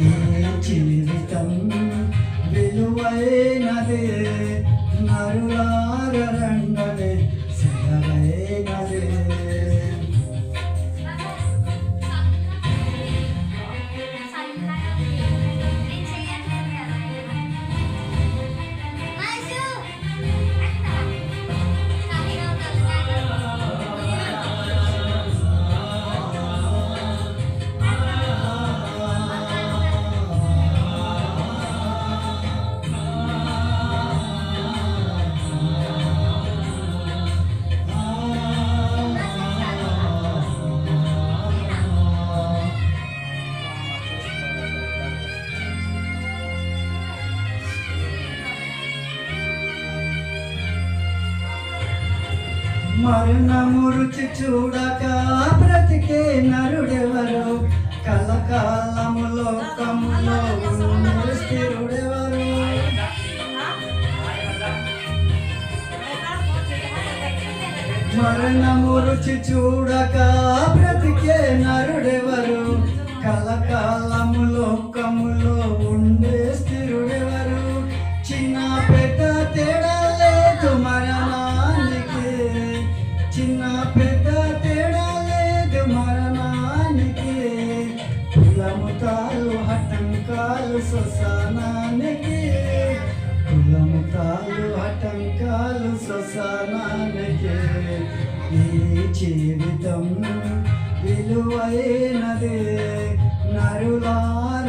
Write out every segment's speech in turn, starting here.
ఈ మరణము రుచి చూడక బ్రతికే నరుడెవరు? కలకాలము లోకములో ఉండే స్థిరుడెవరు? మరణము రుచి చూడక బ్రతికే నరుడెవరు? కలకాలము లోకములో ఉండే స్థిరుడెవరు కులముతాలు హటంకాలు శ్మశానానికి. కులముతాలు హటంకాలు శ్మశానానికి. ఈ జీవితం విలువైనదే నరులార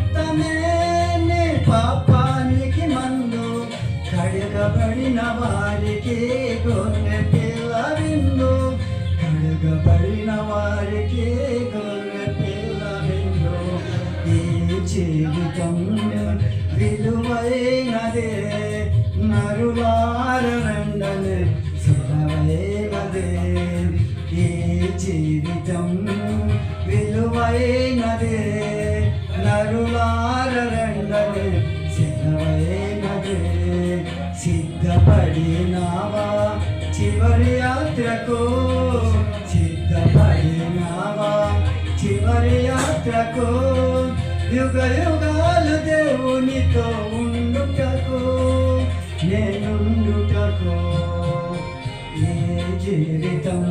కడగబడిన వారికి గొర్రె పిల్ల విందు కడగబడిన వారికి గొర్రె పిల్ల విందు ఈ జీవితం విలువైనదే నరులార రండనే సెలవైనదే. ఈ జీవితం విలువైనదే నరులార చివరి యాత్రకు సిద్ధపడినావా? చివరి యాత్రకు యుగ యుగాలు దేవునితో ఉండుటకు నేనుండుటకు ఏ జీవితం